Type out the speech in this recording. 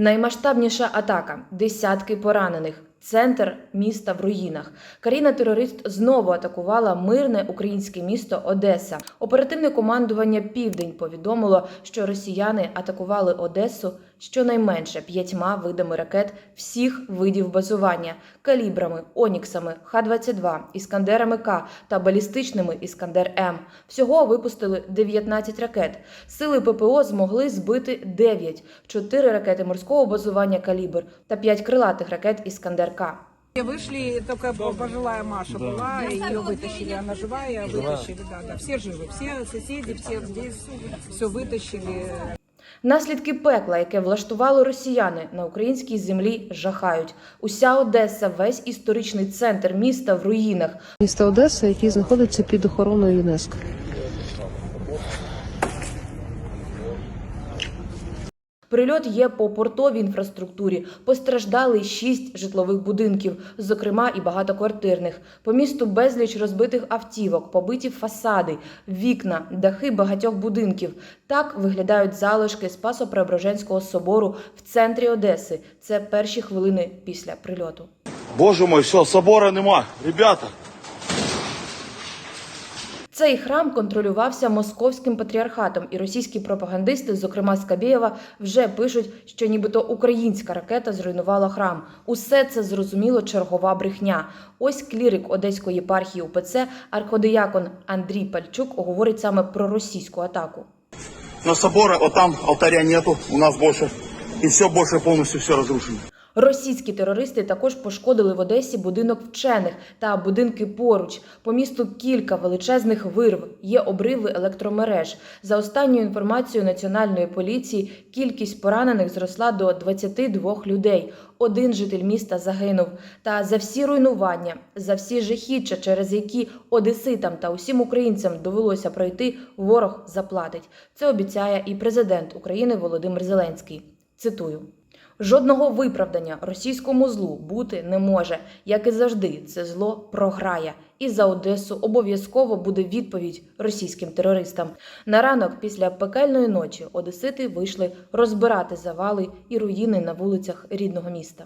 Наймасштабніша атака, десятки поранених. Центр міста в руїнах. Каріна-терорист знову атакувала мирне українське місто Одеса. Оперативне командування Південь повідомило, що росіяни атакували Одесу щонайменше п'ятьма видами ракет всіх видів базування калібрами, оніксами, Х-22, іскандерами К та балістичними іскандер М. Всього випустили 19 ракет. Сили ППО змогли збити 9, 4 ракети морського базування калібр та 5 крилатих ракет іскандер К. Вышли, только пожилая Маша была, ее вытащили, она живая, вытащили, да, да, все живы, все соседи, все здесь, все вытащили, Наслідки пекла, яке влаштували росіяни на українській землі, жахають. Уся Одеса, весь історичний центр міста в руїнах. міста Одеса, який знаходиться під охороною ЮНЕСКО. Прильот є по портовій інфраструктурі. Постраждали шість житлових будинків, зокрема і багатоквартирних. По місту безліч розбитих автівок, побиті фасади, вікна, дахи багатьох будинків. Так виглядають залишки Спасо-Преображенського собору в центрі Одеси. Це перші хвилини після прильоту. Боже мой, все, собора нема. Ребята, Цей храм контролювався московським патріархатом, і російські пропагандисти, зокрема Скабєєва, вже пишуть, що нібито українська ракета зруйнувала храм. Усе це зрозуміло чергова брехня. Ось клірик Одеської єпархії УПЦ арходиякон Андрій Пальчук говорить саме про російську атаку. на собора, вот там алтаря нету, у нас больше. И все больше полностью все разрушено. Російські терористи також пошкодили в Одесі будинок вчених та будинки поруч. По місту кілька величезних вирв, є обриви електромереж. За останньою інформацією національної поліції, кількість поранених зросла до 22 людей. Один житель міста загинув. Та за всі руйнування, за всі жахіття, через які одеситам та усім українцям довелося пройти, ворог заплатить. Це обіцяє і президент України Володимир Зеленський. Цитую. Жодного виправдання російському злу бути не може. Як і завжди, це зло програє. І за Одесу обов'язково буде відповідь російським терористам. На ранок після пекельної ночі одесити вийшли розбирати завали і руїни на вулицях рідного міста.